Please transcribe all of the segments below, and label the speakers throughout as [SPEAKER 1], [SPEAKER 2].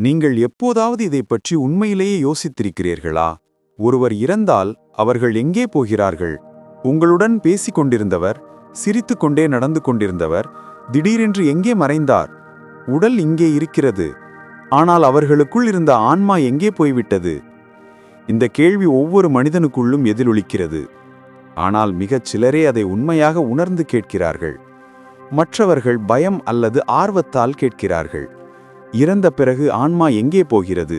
[SPEAKER 1] நீங்கள் எப்போதாவது இதைப் பற்றி உண்மையிலேயே யோசித்திருக்கிறீர்களா? ஒருவர் இறந்தால் அவர்கள் எங்கே போகிறார்கள்? உங்களுடன் பேசிக் கொண்டிருந்தவர் சிரித்து கொண்டே நடந்து கொண்டிருந்தவர் திடீரென்று எங்கே மறைந்தார்? உடல் இங்கே இருக்கிறது. ஆனால் அவர்களுக்குள் இருந்த ஆன்மா எங்கே போய்விட்டது? இந்த கேள்வி ஒவ்வொரு மனிதனுக்குள்ளும் எதிரொலிக்கிறது. ஆனால் மிகச் சிலரே அதை உண்மையாக உணர்ந்து கேட்கிறார்கள். மற்றவர்கள் பயம் அல்லது ஆர்வத்தால் கேட்கிறார்கள். இறந்த பிறகு ஆன்மா எங்கே போகிறது?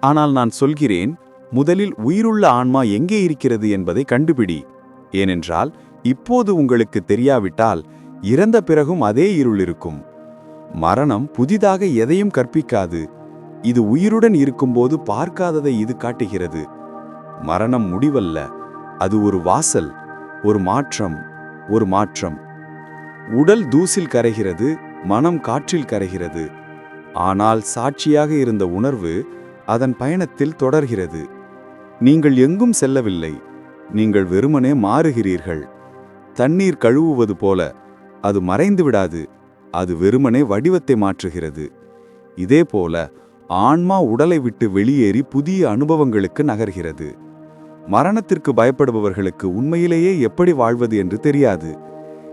[SPEAKER 1] ஆனால் நான் சொல்கிறேன் முதலில் உயிருள்ள ஆன்மா எங்கே இருக்கிறது என்பதை கண்டுபிடி. ஏனென்றால் இப்போது உங்களுக்கு தெரியாவிட்டால் இறந்த பிறகும் அதே இருள் இருக்கும். மரணம் புதிதாக எதையும் கற்பிக்காது. இது உயிருடன் இருக்கும்போது பார்க்காததை இது காட்டுகிறது. மரணம் முடிவல்ல. அது ஒரு வாசல் ஒரு மாற்றம் ஒரு மாற்றம். உடல் தூசில் கரைகிறது மனம் காற்றில் கரைகிறது. ஆனால் சாட்சியாக இருந்த உணர்வு அதன் பயணத்தில் தொடர்கிறது. நீங்கள் எங்கும் செல்லவில்லை. நீங்கள் வெறுமனே மாறுகிறீர்கள். தண்ணீர் கழுவுவது போல அது மறைந்து விடாது. அது வெறுமனே வடிவத்தை மாற்றுகிறது. இதேபோல ஆன்மா உடலை விட்டு வெளியேறி புதிய அனுபவங்களுக்கு நகர்கிறது. மரணத்திற்கு பயப்படுபவர்களுக்கு உண்மையிலேயே எப்படி வாழ்வது என்று தெரியாது.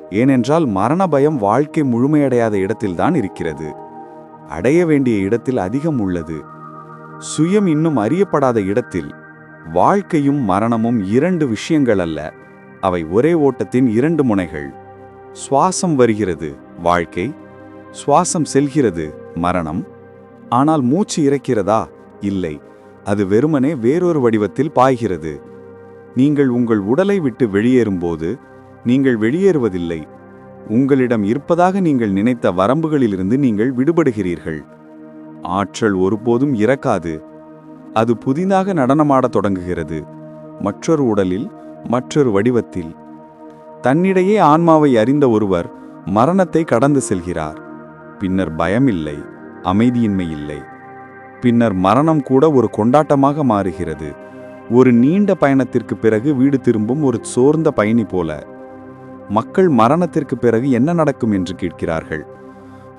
[SPEAKER 1] ஏனென்றால் மரண பயம் வாழ்க்கை முழுமையடையாத இடத்தில்தான் இருக்கிறது. அடைய வேண்டிய இடத்தில் அதிகம் உள்ளது. சுயம் இன்னும் அறியப்படாத இடத்தில் வாழ்க்கையும் மரணமும் இரண்டு விஷயங்கள் அல்ல. அவை ஒரே ஓட்டத்தின் இரண்டு முனைகள். சுவாசம் வருகிறது வாழ்க்கை. சுவாசம் செல்கிறது மரணம். ஆனால் மூச்சு இறக்கிறதா? இல்லை. அது வெறுமனே வேறொரு வடிவத்தில் பாய்கிறது. நீங்கள் உங்கள் உடலை விட்டு வெளியேறும்போது நீங்கள் வெளியேறுவதில்லை. உங்களிடம் இருப்பதாக நீங்கள் நினைத்த வரம்புகளிலிருந்து நீங்கள் விடுபடுகிறீர்கள். ஆற்றல் ஒருபோதும் இறக்காது. அது புதிதாக நடனமாடத் தொடங்குகிறது. மற்றொரு உடலில் மற்றொரு வடிவத்தில். தன்னிடையே ஆன்மாவை அறிந்த ஒருவர் மரணத்தை கடந்து செல்கிறார். பின்னர் பயமில்லை அமைதியின்மை இல்லை. பின்னர் மரணம் கூட ஒரு கொண்டாட்டமாக மாறுகிறது. ஒரு நீண்ட பயணத்திற்கு பிறகு வீடு திரும்பும் ஒரு சோர்ந்த பயணி போல. மக்கள் மரணத்திற்கு பிறகு என்ன நடக்கும் என்று கேட்கிறார்கள்.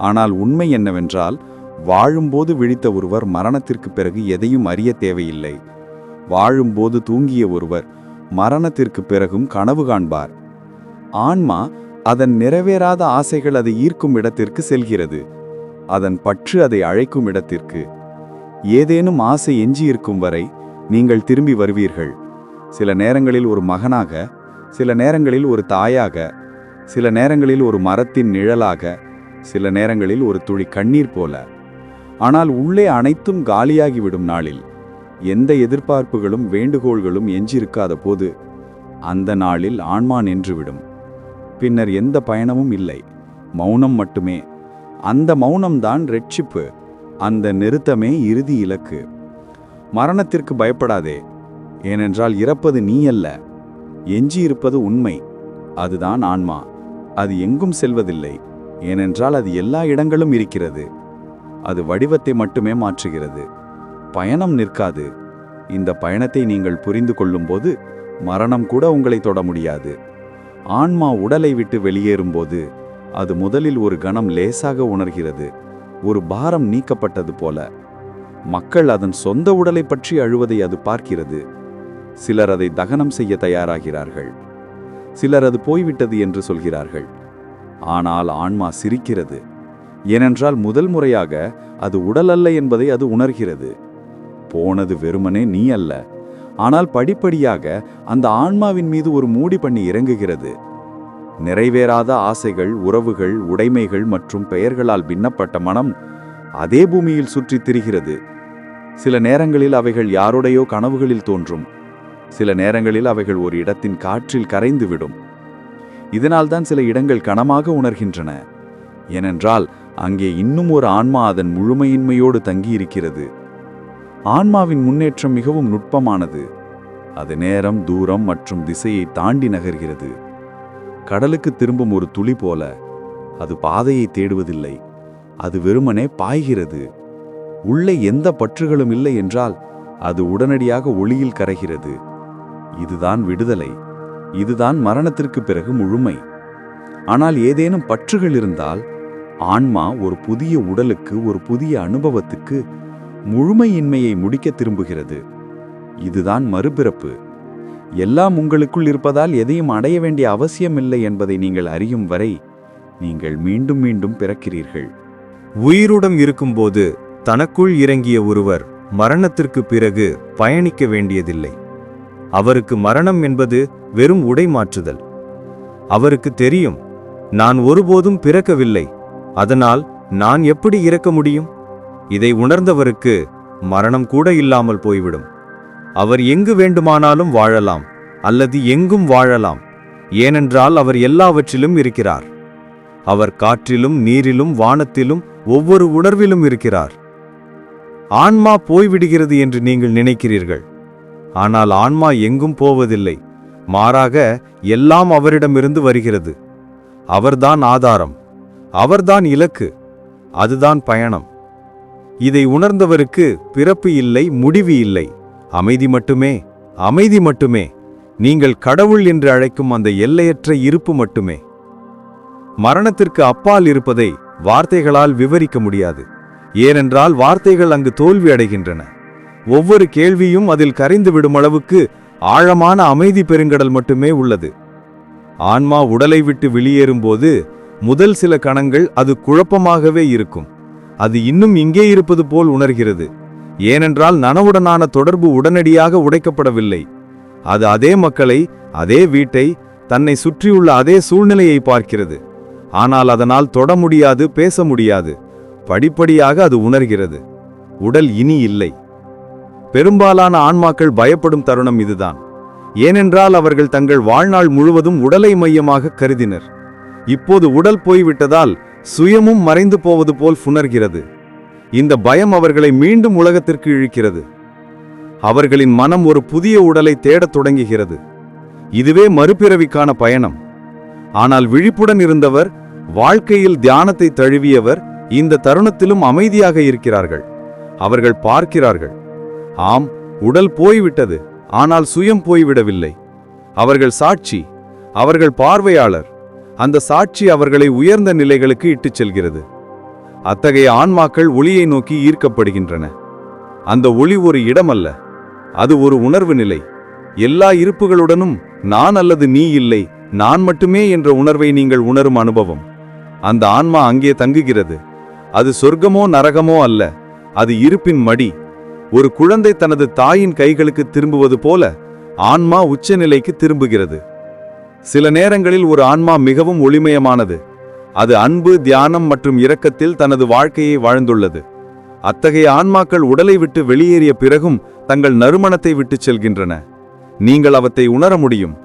[SPEAKER 1] ஆனால் உண்மை என்னவென்றால் வாழும்போது விழித்த ஒருவர் மரணத்திற்கு பிறகு எதையும் அறிய தேவையில்லை. வாழும்போது தூங்கிய ஒருவர் மரணத்திற்கு பிறகும் கனவு காண்பார். ஆன்மா அதன் நிறைவேறாத ஆசைகள் அதை ஈர்க்கும் இடத்திற்கு செல்கிறது. அதன் பற்று அதை அழைக்கும் இடத்திற்கு. ஏதேனும் ஆசை எஞ்சியிருக்கும் வரை நீங்கள் திரும்பி வருவீர்கள். சில நேரங்களில் ஒரு மகனாக சில நேரங்களில் ஒரு தாயாக சில நேரங்களில் ஒரு மரத்தின் நிழலாக சில நேரங்களில் ஒரு துளி கண்ணீர் போல. ஆனால் உள்ளே அனைத்தும் காலியாகிவிடும் நாளில் எந்த எதிர்பார்ப்புகளும் வேண்டுகோள்களும் எஞ்சியிருக்காத போது அந்த நாளில் ஆன்மா நின்றுவிடும். பின்னர் எந்த பயணமும் இல்லை மௌனம் மட்டுமே. அந்த மௌனம்தான் ரட்சிப்பு அந்த நிறுத்தமே இறுதி இலக்கு. மரணத்திற்கு பயப்படாதே ஏனென்றால் இறப்பது நீ அல்ல எஞ்சியிருப்பது உண்மை. அதுதான் ஆன்மா. அது எங்கும் செல்வதில்லை. ஏனென்றால் அது எல்லா இடங்களும் இருக்கிறது. அது வடிவத்தை மட்டுமே மாற்றுகிறது. பயணம் நிற்காது. இந்த பயணத்தை நீங்கள் புரிந்து கொள்ளும்போது மரணம் கூட உங்களை தொட முடியாது. ஆன்மா உடலை விட்டு வெளியேறும்போது அது முதலில் ஒரு கணம் லேசாக உணர்கிறது. ஒரு பாரம் நீக்கப்பட்டது போல. மக்கள் அதன் சொந்த உடலை பற்றி அழுவதை அது பார்க்கிறது. சிலர் அதை தகனம் செய்ய தயாராகிறார்கள். சிலர் அது போய்விட்டது என்று சொல்கிறார்கள். ஆனால் ஆன்மா சிரிக்கிறது. ஏனென்றால் முதல் முறையாக அது உடல் அல்ல என்பதை அது உணர்கிறது. போனது வெறுமனே நீ அல்ல. ஆனால் படிப்படியாக அந்த ஆன்மாவின் மீது ஒரு மூடி பண்ணி இறங்குகிறது. நிறைவேறாத ஆசைகள் உறவுகள் உடைமைகள் மற்றும் பெயர்களால் பின்னப்பட்ட மனம் அதே பூமியில் சுற்றித் திரிகிறது. சில நேரங்களில் அவைகள் யாருடையோ கனவுகளில் தோன்றும். சில நேரங்களில் அவைகள் ஒரு இடத்தின் காற்றில் கரைந்துவிடும். இதனால்தான் சில இடங்கள் கனமாக உணர்கின்றன. ஏனென்றால் அங்கே இன்னும் ஒரு ஆன்மா அதன் முழுமையின்மையோடு தங்கியிருக்கிறது. ஆன்மாவின் முன்னேற்றம் மிகவும் நுட்பமானது. அது நேரம் தூரம் மற்றும் திசையை தாண்டி நகர்கிறது. கடலுக்கு திரும்பும் ஒரு துளி போல அது பாதையை தேடுவதில்லை. அது வெறுமனே பாய்கிறது. உள்ளே எந்த பற்றுகளும் இல்லை என்றால் அது உடனடியாக ஒளியில் கரைகிறது. இதுதான் விடுதலை. இதுதான் மரணத்திற்கு பிறகு முழுமை. ஆனால் ஏதேனும் பற்றுகள் இருந்தால்
[SPEAKER 2] ஆன்மா ஒரு புதிய உடலுக்கு ஒரு புதிய அனுபவத்துக்கு முழுமையின்மையை முடிக்க திரும்புகிறது. இதுதான் மறுபிறப்பு. எல்லாம் உங்களுக்குள் இருப்பதால் எதையும் அடைய வேண்டிய அவசியமில்லை என்பதை நீங்கள் அறியும் வரை நீங்கள் மீண்டும் மீண்டும் பிறக்கிறீர்கள்.
[SPEAKER 1] உயிருடன் இருக்கும்போது தனக்குள் இறங்கிய ஒருவர் மரணத்திற்கு பிறகு பயணிக்க வேண்டியதில்லை. அவருக்கு மரணம் என்பது வெறும் உடை மாற்றுதல். அவருக்கு தெரியும் நான் ஒருபோதும் பிறக்கவில்லை அதனால் நான் எப்படி இறக்க முடியும்? இதை உணர்ந்தவருக்கு மரணம் கூட இல்லாமல் போய்விடும். அவர் எங்கு வேண்டுமானாலும் வாழலாம் அல்லது எங்கும் வாழலாம் ஏனென்றால் அவர் எல்லாவற்றிலும் இருக்கிறார். அவர் காற்றிலும் நீரிலும் வானத்திலும் ஒவ்வொரு உணர்விலும் இருக்கிறார். ஆன்மா போய்விடுகிறது என்று நீங்கள் நினைக்கிறீர்கள். ஆனால் ஆன்மா எங்கும் போவதில்லை. மாறாக எல்லாம் அவரிடமிருந்து வருகிறது. அவர்தான் ஆதாரம். அவர்தான் இலக்கு. அதுதான் பயணம். இதை உணர்ந்தவருக்கு பிறப்பு இல்லை முடிவு இல்லை. அமைதி மட்டுமே. அமைதி மட்டுமே. நீங்கள் கடவுள் என்று அழைக்கும் அந்த எல்லையற்ற இருப்பு மட்டுமே. மரணத்திற்கு அப்பால் இருப்பதை வார்த்தைகளால் விவரிக்க முடியாது. ஏனென்றால் வார்த்தைகள் அங்கு தோல்வி அடைகின்றன. ஒவ்வொரு கேள்வியும் அதில் கரைந்து விடும் அளவுக்கு ஆழமான அமைதி பெருங்கடல் மட்டுமே உள்ளது. ஆன்மா உடலை விட்டு வெளியேறும்போது முதல் சில கணங்கள் அது குழப்பமாகவே இருக்கும். அது இன்னும் இங்கே இருப்பது போல் உணர்கிறது. ஏனென்றால் நனவுடனான தொடர்பு உடனடியாக உடைக்கப்படவில்லை. அது அதே மக்களை அதே வீட்டை தன்னை சுற்றியுள்ள அதே சூழ்நிலையை பார்க்கிறது. ஆனால் அதனால் தொட முடியாது பேச முடியாது. படிப்படியாக அது உணர்கிறது. உடல் இனி இல்லை. பெரும்பாலான ஆன்மாக்கள் பயப்படும் தருணம் இதுதான். ஏனென்றால் அவர்கள் தங்கள் வாழ்நாள் முழுவதும் உடலை மையமாக கருதினர். இப்போது உடல் போய்விட்டதால் சுயமும் மறைந்து போவது போல் புணர்கிறது. இந்த பயம் அவர்களை மீண்டும் உலகத்திற்கு இழுக்கிறது. அவர்களின் மனம் ஒரு புதிய உடலை தேடத் தொடங்குகிறது. இதுவே மறுபிறவிக்கான பயணம். ஆனால் விழிப்புடன் இருந்தவர் வாழ்க்கையில் தியானத்தை தழுவியவர் இந்த தருணத்திலும் அமைதியாக இருக்கிறார்கள். அவர்கள் பார்க்கிறார்கள். ஆம் உடல் போய்விட்டது ஆனால் சுயம் போய்விடவில்லை. அவர்கள் சாட்சி அவர்கள் பார்வையாளர். அந்த சாட்சி அவர்களை உயர்ந்த நிலைகளுக்கு இட்டுச் செல்கிறது. அத்தகைய ஆன்மாக்கள் ஒளியை நோக்கி ஈர்க்கப்படுகின்றன. அந்த ஒளி ஒரு இடமல்ல அது ஒரு உணர்வு நிலை. எல்லா இருப்புகளுடனும் நான் அல்லது நீ இல்லை நான் மட்டுமே என்ற உணர்வை நீங்கள் உணரும் அனுபவம். அந்த ஆன்மா அங்கே தங்குகிறது. அது சொர்க்கமோ நரகமோ அல்ல அது இருப்பின் மடி. ஒரு குழந்தை தனது தாயின் கைகளுக்கு திரும்புவது போல ஆன்மா உச்சநிலைக்கு திரும்புகிறது. சில நேரங்களில் ஒரு ஆன்மா மிகவும் ஒளிமயமானது. அது அன்பு தியானம் மற்றும் இரக்கத்தில் தனது வாழ்க்கையை வாழ்ந்துள்ளது. அத்தகைய ஆன்மாக்கள் உடலை விட்டு வெளியேறிய பிறகும் தங்கள் நறுமணத்தை விட்டுச் செல்கின்றன. நீங்கள் அவத்தை உணர முடியும்.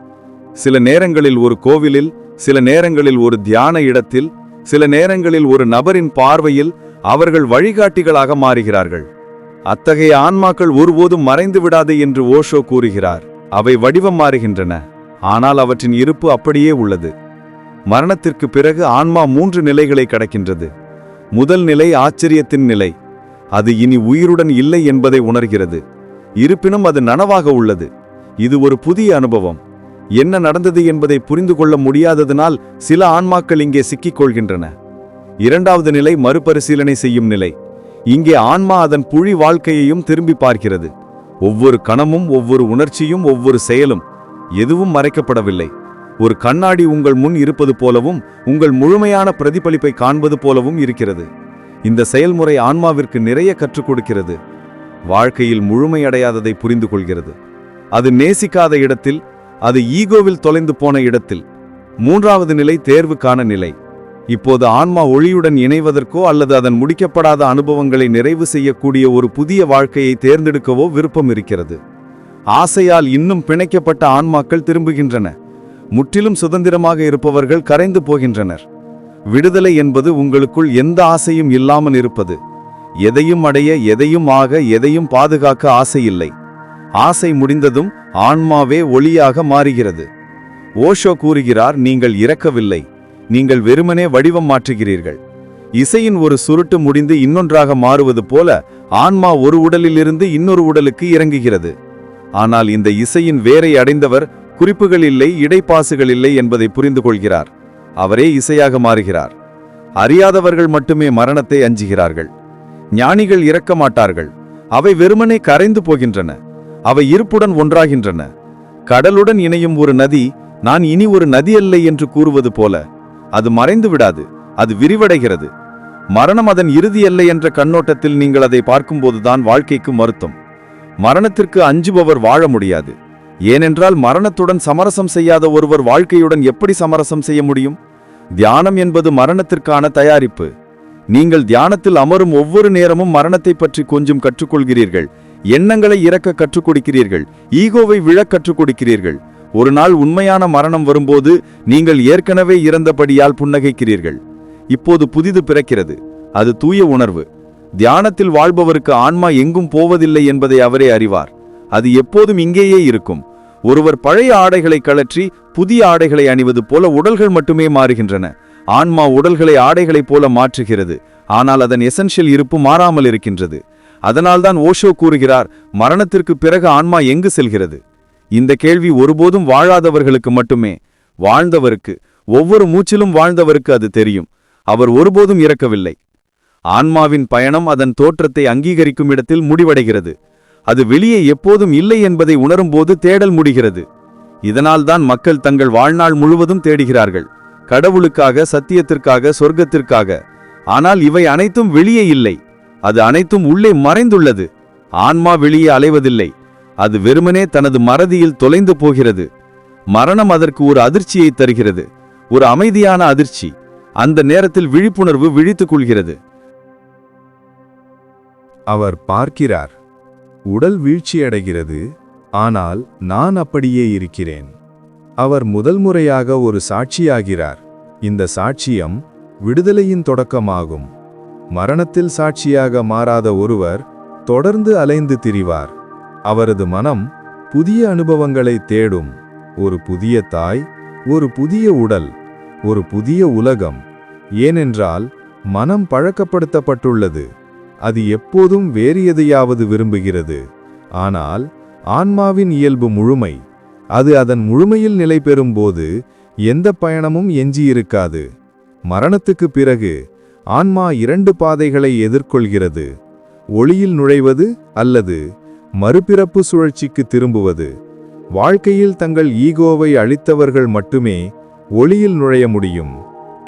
[SPEAKER 1] சில நேரங்களில் ஒரு கோவிலில் சில நேரங்களில் ஒரு தியான இடத்தில் சில நேரங்களில் ஒரு நபரின் பார்வையில் அவர்கள் வழிகாட்டிகளாக மாறுகிறார்கள். அத்தகைய ஆன்மாக்கள் ஒருபோதும் மறைந்து விடாது என்று ஓஷோ கூறுகிறார். அவை வடிவம் மாறுகின்றன. ஆனால் அவற்றின் இருப்பு அப்படியே உள்ளது. மரணத்திற்கு பிறகு ஆன்மா மூன்று நிலைகளை கடக்கின்றது. முதல் நிலை ஆச்சரியத்தின் நிலை. அது இனி உயிருடன் இல்லை என்பதை உணர்கிறது. இருப்பினும் அது நனவாக உள்ளது. இது ஒரு புதிய அனுபவம். என்ன நடந்தது என்பதை புரிந்து கொள்ள முடியாததனால் சில ஆன்மாக்கள் இங்கே சிக்கிக் கொள்கின்றன. இரண்டாவது நிலை மறுபரிசீலனை செய்யும் நிலை. இங்கே ஆன்மா அதன் புழி வாழ்க்கையையும் திரும்பி பார்க்கிறது. ஒவ்வொரு கணமும் ஒவ்வொரு உணர்ச்சியும் ஒவ்வொரு செயலும் எதுவும் மறைக்கப்படவில்லை. ஒரு கண்ணாடி உங்கள் முன் இருப்பது போலவும் உங்கள் முழுமையான பிரதிபலிப்பை காண்பது போலவும் இருக்கிறது. இந்த செயல்முறை ஆன்மாவிற்கு நிறைய கற்றுக் கொடுக்கிறது. வாழ்க்கையில் முழுமையடையாததை புரிந்து கொள்கிறது. அது நேசிக்காத இடத்தில் அது ஈகோவில் தொலைந்து போன இடத்தில். மூன்றாவது நிலை தேர்வுக்கான நிலை. இப்போது ஆன்மா ஒளியுடன் இணைவதற்கோ அல்லது அதன் முடிக்கப்படாத அனுபவங்களை நிறைவு செய்யக்கூடிய ஒரு புதிய வாழ்க்கையை தேர்ந்தெடுக்கவோ விருப்பம் இருக்கிறது. ஆசையால் இன்னும் பிணைக்கப்பட்ட ஆன்மாக்கள் திரும்புகின்றன. முற்றிலும் சுதந்திரமாக இருப்பவர்கள் கரைந்து போகின்றனர். விடுதலை என்பது உங்களுக்குள் எந்த ஆசையும் இல்லாமல் இருப்பது. எதையும் அடைய எதையும் ஆக எதையும் பாதுகாக்க ஆசை இல்லை. ஆசை முடிந்ததும் ஆன்மாவே ஒளியாக மாறுகிறது. ஓஷோ கூறுகிறார் நீங்கள் இறக்கவில்லை. நீங்கள் வெறுமனே வடிவம் மாற்றுகிறீர்கள். இசையின் ஒரு சுருட்டு முடிந்து இன்னொன்றாக மாறுவது போல ஆன்மா ஒரு உடலிலிருந்து இன்னொரு உடலுக்கு இறங்குகிறது. ஆனால் இந்த இசையின் வேரை அடைந்தவர் குறிப்புகள் இல்லை இடைப்பாசுகள் இல்லை என்பதை புரிந்து கொள்கிறார். அவரே இசையாக மாறுகிறார்.
[SPEAKER 3] அறியாதவர்கள் மட்டுமே மரணத்தை அஞ்சுகிறார்கள். ஞானிகள் இறக்க மாட்டார்கள். அவை வெறுமனே கரைந்து போகின்றன. அவை இருப்புடன் ஒன்றாகின்றன. கடலுடன் இணையும் ஒரு நதி நான் இனி ஒரு நதி அல்ல என்று கூறுவது போல அது மறைந்து விடாது அது விரிவடைகிறது. மரணம் அதன் இறுதி அல்ல என்ற கண்ணோட்டத்தில் நீங்கள் அதை பார்க்கும்போதுதான் வாழ்க்கைக்கு மருத்துவம் மரணத்திற்கு அஞ்சுபவர் வாழ முடியாது. ஏனென்றால் மரணத்துடன் சமரசம் செய்யாத ஒருவர் வாழ்க்கையுடன் எப்படி சமரசம் செய்ய முடியும்? தியானம் என்பது மரணத்திற்கான தயாரிப்பு. நீங்கள் தியானத்தில் அமரும் ஒவ்வொரு நேரமும் மரணத்தை பற்றி கொஞ்சம் கற்றுக்கொள்கிறீர்கள். எண்ணங்களை இறக்க கற்றுக் கொடுக்கிறீர்கள். ஈகோவை விழக் கற்றுக் கொடுக்கிறீர்கள். ஒரு நாள் உண்மையான மரணம் வரும்போது நீங்கள் ஏற்கனவே இறந்தபடியால் புன்னகைக்கிறீர்கள். இப்போது புதிது பிறக்கிறது. அது தூய உணர்வு. தியானத்தில் வாழ்பவருக்கு ஆன்மா எங்கும் போவதில்லை என்பதை அவரே அறிவார். அது எப்போதும் இங்கேயே இருக்கும். ஒருவர் பழைய ஆடைகளை கழற்றி புதிய ஆடைகளை அணிவது போல உடல்கள் மட்டுமே மாறுகின்றன. ஆன்மா உடல்களை ஆடைகளைப் போல மாற்றுகிறது. ஆனால் அதன் எசென்ஷியல் இருப்பு மாறாமல் இருக்கின்றது. அதனால்தான் ஓஷோ கூறுகிறார் மரணத்திற்கு பிறகு ஆன்மா எங்கு செல்கிறது? இந்த கேள்வி ஒருபோதும் வாழாதவர்களுக்கு மட்டுமே. வாழ்ந்தவருக்கு ஒவ்வொரு மூச்சிலும் வாழ்ந்தவருக்கு அது தெரியும். அவர் ஒருபோதும் இறக்கவில்லை. ஆன்மாவின் பயணம் அதன் தோற்றத்தை அங்கீகரிக்கும் இடத்தில் முடிவடைகிறது. அது வெளியே எப்போதும் இல்லை என்பதை உணரும்போது தேடல் முடிகிறது. இதனால்தான் மக்கள் தங்கள் வாழ்நாள் முழுவதும் தேடுகிறார்கள். கடவுளுக்காக சத்தியத்திற்காக சொர்க்கத்திற்காக. ஆனால் இவை அனைத்தும் வெளியே இல்லை. அது அனைத்தும் உள்ளே மறைந்துள்ளது. ஆன்மா வெளியே அலைவதில்லை. அது வெறுமனே தனது மறதியில் தொலைந்து போகிறது. மரணம் அதற்கு ஒரு அதிர்ச்சியை தருகிறது. ஒரு அமைதியான அதிர்ச்சி. அந்த நேரத்தில் விழிப்புணர்வு விழித்துக் கொள்கிறது.
[SPEAKER 1] அவர் பார்க்கிறார். உடல் வீழ்ச்சியடைகிறது. ஆனால் நான் அப்படியே இருக்கிறேன். அவர் முதல் முறையாக ஒரு சாட்சியாகிறார். இந்த சாட்சியம் விடுதலையின் தொடக்கமாகும். மரணத்தில் சாட்சியாக மாறாத ஒருவர் தொடர்ந்து அலைந்து திரிவார். அவரது மனம் புதிய அனுபவங்களை தேடும். ஒரு புதிய தாய் ஒரு புதிய உடல் ஒரு புதிய உலகம். ஏனென்றால் மனம் பழக்கப்படுத்தப்பட்டுள்ளது. அது எப்போதும் வேறு எதையாவது விரும்புகிறது. ஆனால் ஆன்மாவின் இயல்பு முழுமை. அது அதன் முழுமையில் நிலை பெறும்போது எந்த பயணமும் எஞ்சியிருக்காது. மரணத்துக்கு பிறகு ஆன்மா இரண்டு பாதைகளை எதிர்கொள்கிறது. ஒளியில் நுழைவது அல்லது மறுபிறப்பு சுழற்சிக்கு திரும்புவது. வாழ்க்கையில் தங்கள் ஈகோவை அழித்தவர்கள் மட்டுமே ஒளியில் நுழைய முடியும்.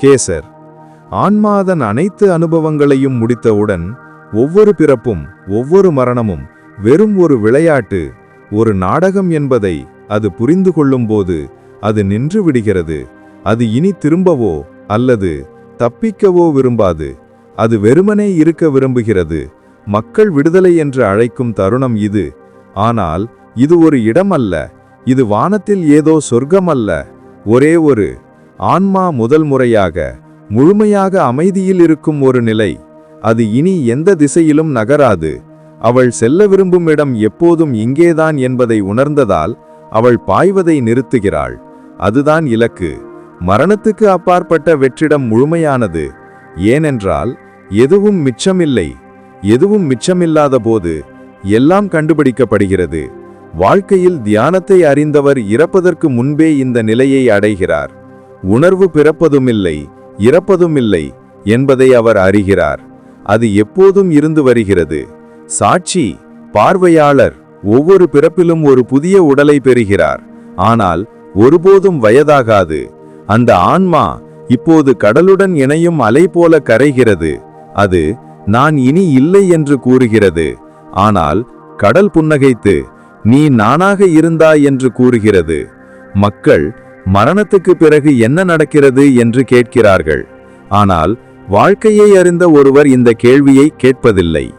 [SPEAKER 1] கேசர். ஆன்மா அதன் அனைத்து அனுபவங்களையும் முடித்தவுடன் ஒவ்வொரு பிறப்பும் ஒவ்வொரு மரணமும் வெறும் ஒரு விளையாட்டு ஒரு நாடகம் என்பதை அது புரிந்து கொள்ளும்போது அது நின்று விடுகிறது. அது இனி திரும்பவோ அல்லது தப்பிக்கவோ விரும்பாது. அது வெறுமனே இருக்க விரும்புகிறது. மக்கள் விடுதலை என்று அழைக்கும் தருணம் இது. ஆனால் இது ஒரு இடம் அல்ல இது வானத்தில் ஏதோ சொர்க்கம் அல்ல ஒரே ஒரு ஆன்மா முதல் முறையாக முழுமையாக அமைதியில் இருக்கும் ஒரு நிலை. அது இனி எந்த திசையிலும் நகராது. அவள் செல்ல விரும்பும் இடம் எப்போதும் இங்கேதான் என்பதை உணர்ந்ததால் அவள் பாய்வதை நிறுத்துகிறாள். அதுதான் இலக்கு. மரணத்துக்கு அப்பாற்பட்ட வெற்றிடம் முழுமையானது. ஏனென்றால் எதுவும் மிச்சமில்லை. எதுவும் மிச்சமில்லாத போது எல்லாம் கண்டுபிடிக்கப்படுகிறது. வாழ்க்கையில் தியானத்தை அறிந்தவர் இறப்பதற்கு முன்பே இந்த நிலையை அடைகிறார். உணர்வு பிறப்பதுமில்லை இறப்பதுமில்லை என்பதை அவர் அறிகிறார். அது எப்போதும் இருந்து வருகிறது. சாட்சி பார்வையாளர் ஒவ்வொரு பிறப்பிலும் ஒரு புதிய உடலை பெறுகிறார். ஆனால் ஒருபோதும் வயதாகாது. அந்த ஆன்மா இப்போது கடலுடன் இணையும் அலை போல கரைகிறது. அது நான் இனி இல்லை என்று கூறுகிறது. ஆனால் கடல் புன்னகைத்து நீ நானாக இருந்தாய் என்று கூறுகிறது. மக்கள் மரணத்துக்கு பிறகு என்ன நடக்கிறது? என்று கேட்கிறார்கள். ஆனால் வாழ்க்கையை அறிந்த ஒருவர் இந்த கேள்வியை கேட்பதில்லை.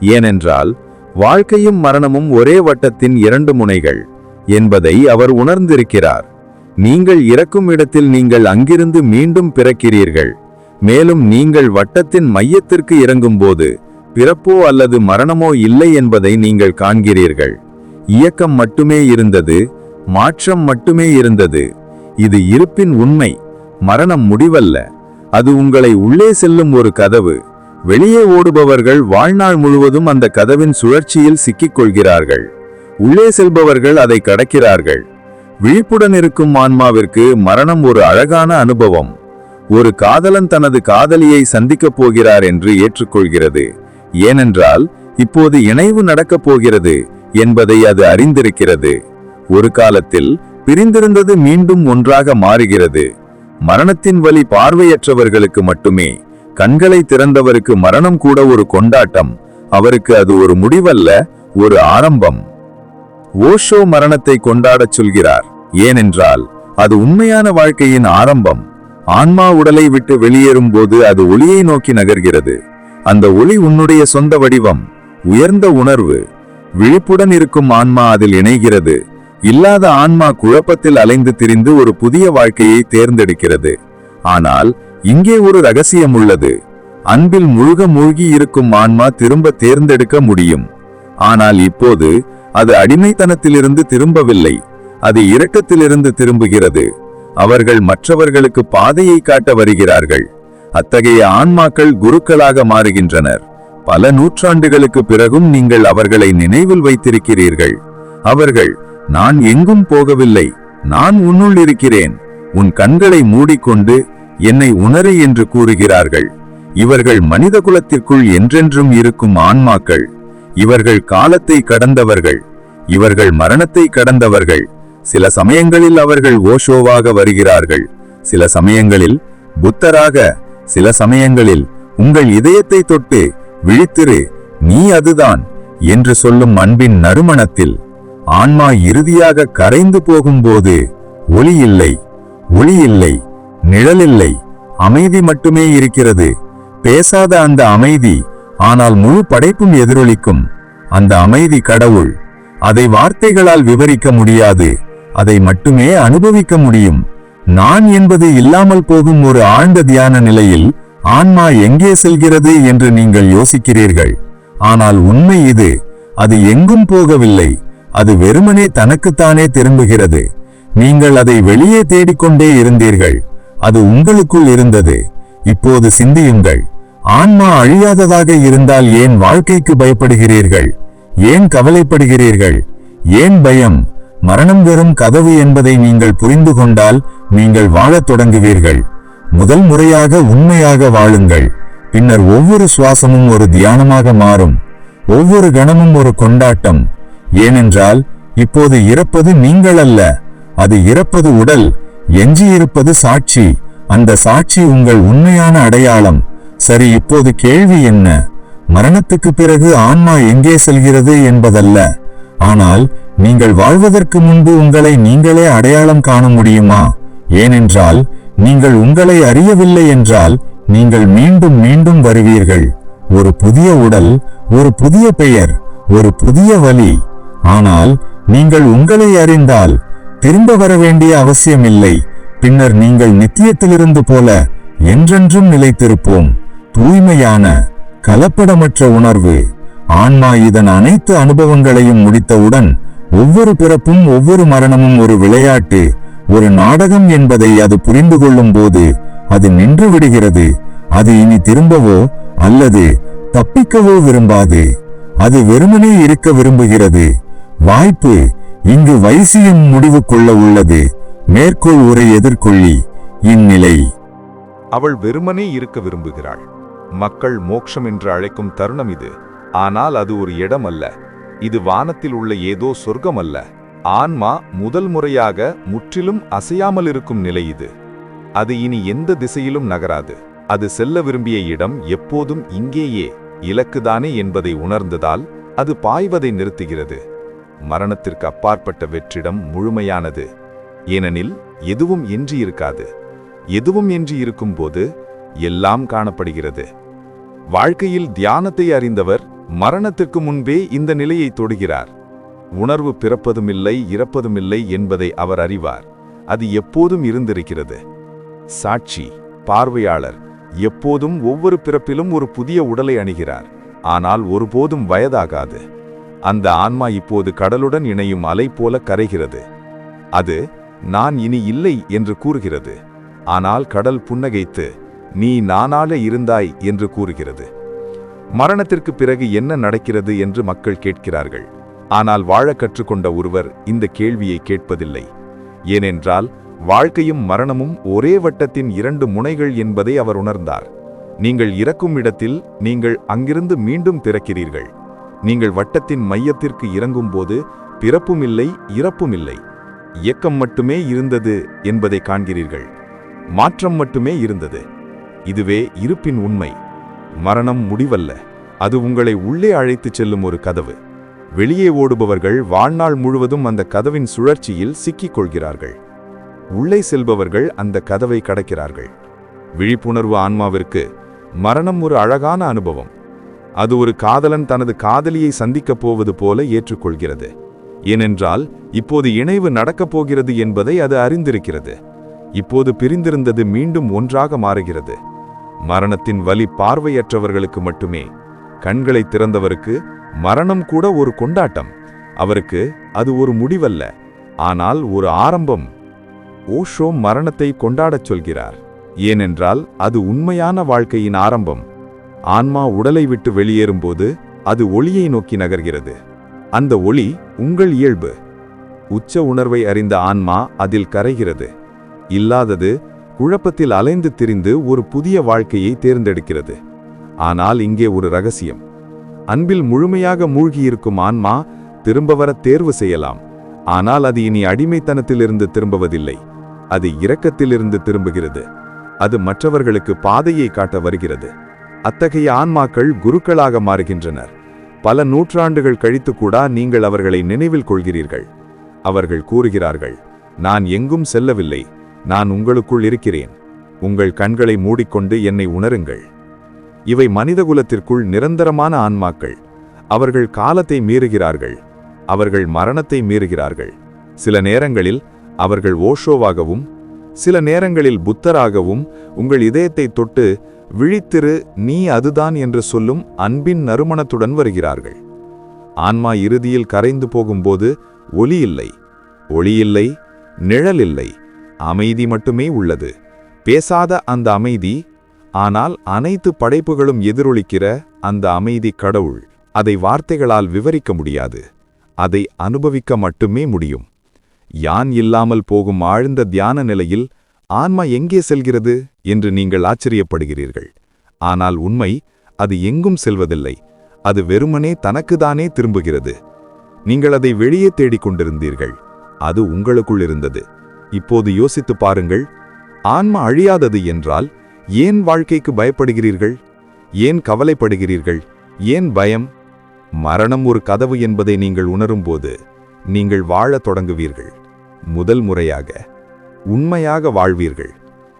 [SPEAKER 1] ஏனென்றால் வாழ்க்கையும் மரணமும் ஒரே வட்டத்தின் இரண்டு முனைகள் என்பதை அவர் உணர்ந்திருக்கிறார். நீங்கள் இறக்கும் இடத்தில் நீங்கள் அங்கிருந்து மீண்டும் பிறக்கிறீர்கள். மேலும் நீங்கள் வட்டத்தின் மையத்திற்கு இறங்கும்போது பிறப்போ அல்லது மரணமோ இல்லை என்பதை நீங்கள் காண்கிறீர்கள். இயக்கம் மட்டுமே இருந்தது மாற்றம் மட்டுமே இருந்தது. இது இருப்பின் உண்மை மரணம் முடிவல்ல. அது உங்களை உள்ளே செல்லும் ஒரு கதவு. வெளியே ஓடுபவர்கள் வாழ்நாள் முழுவதும் அந்த கதவின் சுழற்சியில் சிக்கிக் கொள்கிறார்கள் உள்ளே செல்பவர்கள் அதை கடக்கிறார்கள். விழிப்புடன் இருக்கும் ஆன்மாவிற்கு மரணம் ஒரு அழகான அனுபவம்.
[SPEAKER 4] ஒரு காதலன் தனது காதலியை சந்திக்கப் போகிறார் என்று ஏற்றுக்கொள்கிறது. ஏனென்றால் இப்போது இணைவு நடக்கப் போகிறது என்பதை அது அறிந்திருக்கிறது. ஒரு காலத்தில் பிரிந்திருந்தது மீண்டும் ஒன்றாக மாறுகிறது. மரணத்தின் வழி பார்வையற்றவர்களுக்கு மட்டுமே கண்களை திறந்தவருக்கு மரணம் கூட ஒரு கொண்டாட்டம் அவருக்கு அது ஒரு முடிவல்ல ஒரு ஆரம்பம். ஓஷோ மரணத்தை கொண்டாடச் சொல்கிறார் ஏனென்றால் அது உண்மையான வாழ்க்கையின் ஆரம்பம். ஆன்மா உடலை விட்டு வெளியேறும் போது அது ஒளியை நோக்கி நகர்கிறது. அந்த ஒளி உன்னுடைய சொந்த வடிவம் உயர்ந்த உணர்வு. விழிப்புடன் இருக்கும் ஆன்மா அதில் இணைகிறது. இல்லாத ஆன்மா குழப்பத்தில் அலைந்து திரிந்து ஒரு புதிய வாழ்க்கையை தேர்ந்தெடுக்கிறது. ஆனால் இங்கே ஒரு ரகசியம் உள்ளது. அன்பில் முழுக மூழ்கி இருக்கும் ஆன்மா திரும்ப தேர்ந்தெடுக்க முடியும். ஆனால் இப்போது அது அடிமைத்தனத்திலிருந்து திரும்பவில்லை. அது இரக்கத்திலிருந்து திரும்புகிறது. அவர்கள் மற்றவர்களுக்கு பாதையை காட்ட வருகிறார்கள். அத்தகைய ஆன்மாக்கள் குருக்களாக மாறுகின்றனர். பல நூற்றாண்டுகளுக்கு பிறகும் நீங்கள் அவர்களை நினைவில் வைத்திருக்கிறீர்கள். அவர்கள் நான் எங்கும் போகவில்லை. நான் உன்னுள் இருக்கிறேன். உன் கண்களை மூடிக்கொண்டு என்னை உணரு என்று கூறுகிறார்கள். இவர்கள் மனித குலத்திற்குள் என்றென்றும் இருக்கும் ஆன்மாக்கள். இவர்கள் காலத்தை கடந்தவர்கள். இவர்கள் மரணத்தை கடந்தவர்கள். சில சமயங்களில் அவர்கள் ஓஷோவாக வருகிறார்கள். சில சமயங்களில் புத்தராக சில சமயங்களில் உங்கள் இதயத்தை தொட்டு விழித்திரு நீ அதுதான் என்று சொல்லும் அன்பின் நறுமணத்தில் ஆன்மா இறுதியாக கரைந்து போகும்போது ஒளி இல்லை ஒளி இல்லை நிழல் இல்லை அமைதி மட்டுமே இருக்கிறது. பேசாத அந்த அமைதி ஆனால் முழு படைப்பும் எதிரொலிக்கும். அந்த அமைதி கடவுள் அதை வார்த்தைகளால் விவரிக்க முடியாது. அதை மட்டுமே அனுபவிக்க முடியும். நான் என்பது இல்லாமல் போகும் ஒரு ஆழ்ந்த தியான நிலையில் ஆன்மா எங்கே செல்கிறது என்று நீங்கள் யோசிக்கிறீர்கள். ஆனால் உண்மை இது அது எங்கும் போகவில்லை. அது வெறுமனே தனக்குத்தானே திரும்புகிறது. நீங்கள் அதை வெளியே தேடிக்கொண்டே இருந்தீர்கள். அது உங்களுக்குள் இருந்தது. இப்போது சிந்தியுங்கள். ஆன்மா அழியாததாக இருந்தால் ஏன் வாழ்க்கைக்கு பயப்படுகிறீர்கள்? ஏன் கவலைப்படுகிறீர்கள்? ஏன் பயம்? மரணம் வெறும் கதவு என்பதை நீங்கள் புரிந்து கொண்டால் நீங்கள் வாழத் தொடங்குவீர்கள். முதல் முறையாக உண்மையாக வாழுங்கள். பின்னர் ஒவ்வொரு சுவாசமும் ஒரு தியானமாக மாறும். ஒவ்வொரு கணமும் ஒரு கொண்டாட்டம். ஏனென்றால் இப்போது இறப்பது நீங்கள் அல்ல. அது இறப்பது உடல் எஞ்சியிருப்பது சாட்சி. அந்த சாட்சி உங்கள் உண்மையான அடையாளம். சரி இப்போது கேள்வி என்ன? மரணத்துக்கு பிறகு ஆன்மா எங்கே செல்கிறது என்பதல்ல. ஆனால் நீங்கள் வாழ்வதற்கு முன்பு உங்களை நீங்களே அடையாளம் காண முடியுமா? ஏனென்றால் நீங்கள் உங்களை அறியவில்லை என்றால் நீங்கள் மீண்டும் மீண்டும் வருவீர்கள். ஒரு புதிய உடல் ஒரு புதிய பெயர் ஒரு புதிய வழி. ஆனால் நீங்கள் உங்களை அறிந்தால் திரும்ப வர வேண்டிய அவசியமில்லை பின்னர் நீங்கள் நித்தியத்திலிருந்து போல என்றென்றும் நிலைத்திருப்போம். தூய்மையான கலப்படமற்ற உணர்வு. ஆன்மா இதன் அனைத்து அனுபவங்களையும் முடித்தவுடன் ஒவ்வொரு பிறப்பும் ஒவ்வொரு மரணமும் ஒரு விளையாட்டு ஒரு நாடகம் என்பதை அது புரிந்து கொள்ளும் போது அது நின்று விடுகிறது. அது இனி திரும்பவோ அல்லது தப்பிக்கவோ விரும்பாது. அது வெறுமனே இருக்க விரும்புகிறது. வாய்ப்பு இங்கு வைசியம் முடிவு கொள்ள உள்ளது. மேற்கோள் உரை எதிர்கொள்ளி இந்நிலை.
[SPEAKER 1] அவள் வெறுமனே இருக்க விரும்புகிறாள். மக்கள் மோட்சம் என்று அழைக்கும் தருணம் இது. ஆனால் அது ஒரு இடம் அல்ல இது வானத்தில் உள்ள ஏதோ சொர்க்கம் அல்ல ஆன்மா முதல் முறையாக முற்றிலும் அசையாமல் இருக்கும் நிலை இது. அது இனி எந்த திசையிலும் நகராது. அது செல்ல விரும்பிய இடம் எப்போதும் இங்கேயே இலக்குதானே என்பதை உணர்ந்ததால் அது பாய்வதை நிறுத்துகிறது. மரணத்திற்கு அப்பாற்பட்ட வெற்றிடம் முழுமையானது. ஏனெனில் எதுவும் எஞ்சியிருக்காது. எதுவும் எஞ்சி இருக்கும்போது எல்லாம் காணப்படுகிறது. வாழ்க்கையில் தியானத்தை அறிந்தவர் மரணத்திற்கு முன்பே இந்த நிலையை தொடுகிறார். உணர்வு பிறப்பதுமில்லை இறப்பதுமில்லை என்பதை அவர் அறிவார். அது எப்போதும் இருந்திருக்கிறது. சாட்சி பார்வையாளர் எப்போதும் ஒவ்வொரு பிறப்பிலும் ஒரு புதிய உடலை அணிகிறார். ஆனால் ஒருபோதும் வயதாகாது. அந்த ஆன்மா இப்போது கடலுடன் இணையும் அலை போல கரைகிறது. அது நான் இனி இல்லை என்று கூறுகிறது. ஆனால் கடல் புன்னகைத்து நீ நானாக இருந்தாய் என்று கூறுகிறது. மரணத்திற்கு பிறகு என்ன நடக்கிறது என்று மக்கள் கேட்கிறார்கள். ஆனால் வாழ கற்றுக்கொண்ட ஒருவர் இந்த கேள்வியை கேட்பதில்லை. ஏனென்றால் வாழ்க்கையும் மரணமும் ஒரே வட்டத்தின் இரண்டு முனைகள் என்பதை அவர் உணர்ந்தார். நீங்கள் இறக்கும் இடத்தில் நீங்கள் அங்கிருந்து மீண்டும் பிறக்கிறீர்கள் நீங்கள் வட்டத்தின் மையத்திற்கு இறங்கும்போது பிறப்பும் இல்லை இறப்பும் இல்லை இயக்கம் மட்டுமே இருந்தது என்பதை காண்கிறீர்கள். மாற்றம் மட்டுமே இருந்தது. இதுவே இருப்பின் உண்மை. மரணம் முடிவல்ல. அது உங்களை உள்ளே அழைத்துச் செல்லும் ஒரு கதவு. வெளியே ஓடுபவர்கள் வாழ்நாள் முழுவதும் அந்த கதவின் சுழற்சியில் சிக்கிக் கொள்கிறார்கள் உள்ளே செல்பவர்கள் அந்த கதவை கடக்கிறார்கள். விழிப்புணர்வு ஆன்மாவிற்கு மரணம் ஒரு அழகான அனுபவம். அது ஒரு காதலன் தனது காதலியை சந்திக்கப் போவது போல ஏற்றுக்கொள்கிறது. ஏனென்றால் இப்போது இணைவு நடக்கப் போகிறது என்பதை அது அறிந்திருக்கிறது. இப்போது பிரிந்திருந்தது மீண்டும் ஒன்றாக மாறுகிறது. மரணத்தின் வலி பார்வையற்றவர்களுக்கு மட்டுமே. கண்களை திறந்தவருக்கு மரணம் கூட ஒரு கொண்டாட்டம். அவருக்கு அது ஒரு முடிவல்ல. ஆனால் ஒரு ஆரம்பம். ஓஷோ மரணத்தை கொண்டாடச் சொல்கிறார். ஏனென்றால் அது உண்மையான வாழ்க்கையின் ஆரம்பம். ஆன்மா உடலை விட்டு வெளியேறும்போது அது ஒளியை நோக்கி நகர்கிறது. அந்த ஒளி உங்கள் இயல்பு. உச்ச உணர்வை அறிந்த ஆன்மா அதில் கரைகிறது. இல்லாதது குழப்பத்தில் அலைந்து திரிந்து ஒரு புதிய வாழ்க்கையை தேர்ந்தெடுக்கிறது. ஆனால் இங்கே ஒரு ரகசியம். அன்பில் முழுமையாக மூழ்கியிருக்கும் ஆன்மா திரும்ப வர தேர்வு செய்யலாம். ஆனால் அது இனி அடிமைத்தனத்திலிருந்து திரும்புவதில்லை. அது இரக்கத்திலிருந்து திரும்புகிறது. அது மற்றவர்களுக்கு பாதையை காட்ட வருகிறது. அத்தகைய ஆன்மாக்கள் குருக்களாக மாறுகின்றனர். பல நூற்றாண்டுகள் கழித்து கூட நீங்கள் அவர்களை நினைவில் கொள்கிறீர்கள். அவர்கள் கூறுகிறார்கள் நான் எங்கும் செல்லவில்லை. நான் உங்களுக்குள் இருக்கிறேன். உங்கள் கண்களை மூடிக்கொண்டு என்னை உணருங்கள். இவை மனிதகுலத்திற்குள் நிரந்தரமான ஆன்மாக்கள். அவர்கள் காலத்தை மீறுகிறார்கள். அவர்கள் மரணத்தை மீறுகிறார்கள். சில நேரங்களில் அவர்கள் ஓஷோவாகவும் சில நேரங்களில் புத்தராகவும் உங்கள் இதயத்தை தொட்டு விழித்திரு நீ அதுதான் என்று சொல்லும் அன்பின் நறுமணத்துடன் வருகிறார்கள். ஆன்மா இறுதியில் கரைந்து போகும்போது ஒலி இல்லை. ஒளி இல்லை நிழல் இல்லை. அமைதி மட்டுமே உள்ளது. பேசாத அந்த அமைதி ஆனால் அனைத்து படைப்புகளும் எதிரொலிக்கிற அந்த அமைதி கடவுள் அதை வார்த்தைகளால் விவரிக்க முடியாது. அதை அனுபவிக்க மட்டுமே முடியும். யான் இல்லாமல் போகும் ஆழ்ந்த தியான நிலையில் ஆன்மா எங்கே செல்கிறது என்று நீங்கள் ஆச்சரியப்படுகிறீர்கள். ஆனால் உண்மை அது எங்கும் செல்வதில்லை. அது வெறுமனே தனக்குதானே திரும்புகிறது. நீங்கள் அதை வெளியே தேடிக் கொண்டிருந்தீர்கள் அது உங்களுக்குள் இருந்தது. இப்போது யோசித்து பாருங்கள். ஆன்மா அழியாதது என்றால் ஏன் வாழ்க்கைக்கு பயப்படுகிறீர்கள்? ஏன் கவலைப்படுகிறீர்கள்? ஏன் பயம்? மரணம் ஒரு கதவு என்பதை நீங்கள் உணரும்போது நீங்கள் வாழத் தொடங்குவீர்கள். முதல் முறையாக உண்மையாக வாழ்வீர்கள்.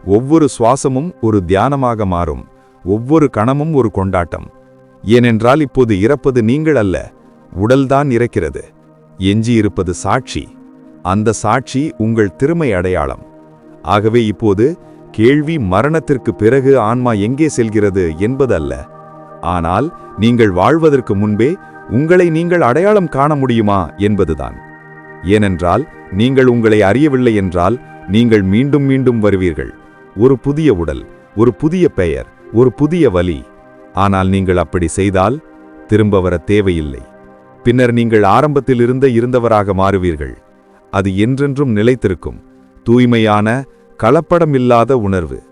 [SPEAKER 1] ஒவ்வொரு சுவாசமும் ஒரு தியானமாக மாறும். ஒவ்வொரு கணமும் ஒரு கொண்டாட்டம். ஏனென்றால் இப்போது இறப்பது நீங்கள் அல்ல உடல்தான் இறக்கிறது. எஞ்சியிருப்பது சாட்சி. அந்த சாட்சி உங்கள் திறமை அடையாளம். ஆகவே இப்போது கேள்வி மரணத்திற்கு பிறகு ஆன்மா எங்கே செல்கிறது என்பதல்ல. ஆனால் நீங்கள் வாழ்வதற்கு முன்பே உங்களை நீங்கள் அடையாளம் காண முடியுமா என்பதுதான். ஏனென்றால் நீங்கள் உங்களை அறியவில்லை என்றால் நீங்கள் மீண்டும் மீண்டும் வருவீர்கள். ஒரு புதிய உடல் ஒரு புதிய பெயர் ஒரு புதிய வலி. ஆனால் நீங்கள் அப்படி செய்தால் திரும்ப வர தேவையில்லை. பின்னர் நீங்கள் ஆரம்பத்தில் இருந்த இருந்தவராக மாறுவீர்கள். அது என்றென்றும் நிலைத்திருக்கும். தூய்மையான கலப்படமில்லாத உணர்வு.